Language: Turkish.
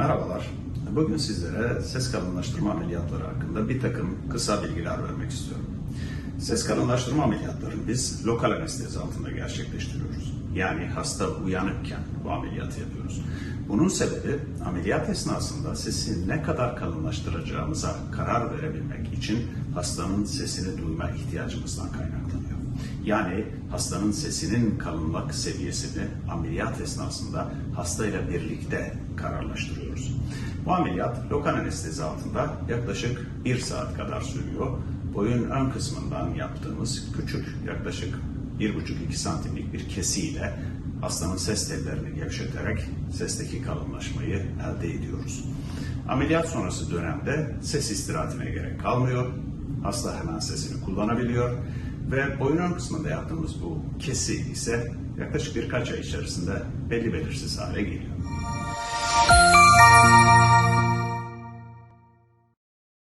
Merhabalar. Bugün sizlere ses kalınlaştırma ameliyatları hakkında bir takım kısa bilgiler vermek istiyorum. Ses kalınlaştırma ameliyatlarını biz lokal anestezi altında gerçekleştiriyoruz. Yani hasta uyanıkken bu ameliyatı yapıyoruz. Bunun sebebi ameliyat esnasında sesi ne kadar kalınlaştıracağımıza karar verebilmek için hastanın sesini duyma ihtiyacımızdan kaynaklanıyor. Yani hastanın sesinin kalınlık seviyesini ameliyat esnasında hastayla birlikte kararlaştırıyoruz. Bu ameliyat lokal anestezi altında yaklaşık bir saat kadar sürüyor. Boyun ön kısmından yaptığımız küçük yaklaşık 1,5-2 santimlik bir kesiyle hastanın ses tellerini gevşeterek sesteki kalınlaşmayı elde ediyoruz. Ameliyat sonrası dönemde ses istirahatine gerek kalmıyor. Hasta hemen sesini kullanabiliyor ve boyun ön kısmında yaptığımız bu kesi ise yaklaşık birkaç ay içerisinde belli belirsiz hale geliyor.